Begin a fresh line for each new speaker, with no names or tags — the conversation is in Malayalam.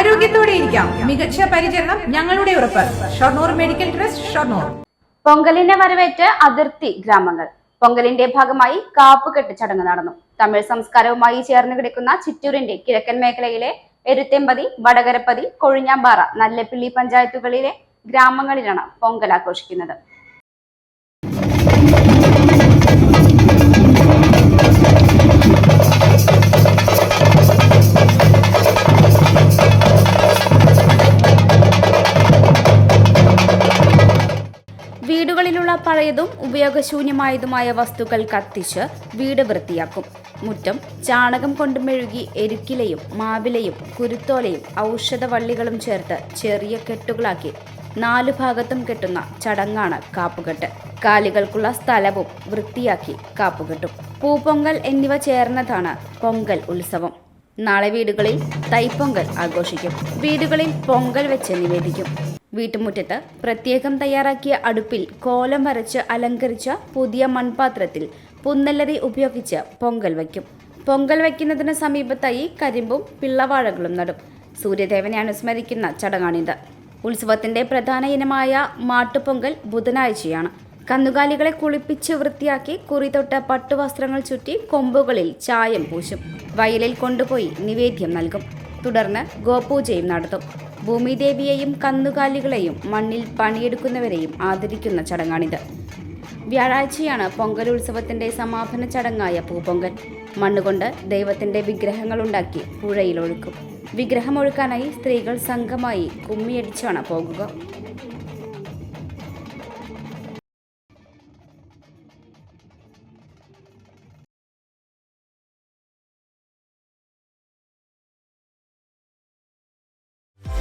ആരോഗ്യത്തോടെ ഇരിക്കാം. മികച്ച പരിചരണം ഞങ്ങളുടെ ഉറപ്പ്. Shoranur medical trust Shoranur.
പൊങ്കലിനെ വരവേറ്റ് അതിർത്തി ഗ്രാമങ്ങൾ. പൊങ്കലിന്റെ ഭാഗമായി കാപ്പുകെട്ട് ചടങ്ങ് നടന്നു. തമിഴ് സംസ്കാരവുമായി ചേർന്ന് കിടക്കുന്ന ചിറ്റൂരിന്റെ കിഴക്കൻ മേഖലയിലെ എരുത്തെമ്പതി വടകരപ്പതി കൊഴിഞ്ഞാമ്പാറ നല്ലപ്പിള്ളി പഞ്ചായത്തുകളിലെ ഗ്രാമങ്ങളിലാണ് പൊങ്കൽ ആഘോഷിക്കുന്നത്. വീടുകളിലുള്ള പഴയതും ഉപയോഗശൂന്യമായതുമായ വസ്തുക്കൾ കത്തിച്ച് വീട് വൃത്തിയാക്കും. മുറ്റം ചാണകം കൊണ്ട് മെഴുകി എരുക്കിലയും മാവിലയും കുരുത്തോലയും ഔഷധവള്ളികളും ചേർത്ത് ചെറിയ കെട്ടുകളാക്കി നാലു ഭാഗത്തും കെട്ടുന്ന ചടങ്ങാണ് കാപ്പുകെട്ട്. കാലികൾക്കുള്ള സ്ഥലവും വൃത്തിയാക്കി കാപ്പുകെട്ടും. പൂപ്പൊങ്കൽ എന്നിവ ചേർന്നതാണ് പൊങ്കൽ ഉത്സവം. നാളെ വീടുകളിൽ തൈപ്പൊങ്കൽ ആഘോഷിക്കും. വീടുകളിൽ പൊങ്കൽ വെച്ച് നിവേദിക്കും. വീട്ടുമുറ്റത്ത് പ്രത്യേകം തയ്യാറാക്കിയ അടുപ്പിൽ കോലം വരച്ച് അലങ്കരിച്ച പുതിയ മൺപാത്രത്തിൽ പുന്നല്ലരി ഉപയോഗിച്ച് പൊങ്കൽ വയ്ക്കും. പൊങ്കൽ വയ്ക്കുന്നതിന് സമീപത്തായി കരിമ്പും പിള്ളവാഴകളും നടും. സൂര്യദേവനെ അനുസ്മരിക്കുന്ന ചടങ്ങാണിത്. ഉത്സവത്തിന്റെ പ്രധാന ഇനമായ മാട്ടുപൊങ്കൽ ബുധനാഴ്ചയാണ്. കന്നുകാലികളെ കുളിപ്പിച്ച് വൃത്തിയാക്കി കുറിതൊട്ട പട്ടുവസ്ത്രങ്ങൾ ചുറ്റി കൊമ്പുകളിൽ ചായം പൂശും. വയലിൽ കൊണ്ടുപോയി നിവേദ്യം നൽകും. തുടർന്ന് ഗോപൂജയും നടത്തും. ഭൂമിദേവിയെയും കന്നുകാലികളെയും മണ്ണിൽ പണിയെടുക്കുന്നവരെയും ആദരിക്കുന്ന ചടങ്ങാണിത്. വ്യാഴാഴ്ചയാണ് പൊങ്കൽ ഉത്സവത്തിന്റെ സമാപന ചടങ്ങായ പൂപൊങ്കൽ. മണ്ണുകൊണ്ട് ദൈവത്തിന്റെ വിഗ്രഹങ്ങളുണ്ടാക്കി പുഴയിൽ ഒഴുക്കും. വിഗ്രഹമൊഴുക്കാനായി സ്ത്രീകൾ സംഘമായി കുമ്മിയടിച്ചാണ് പോകുക.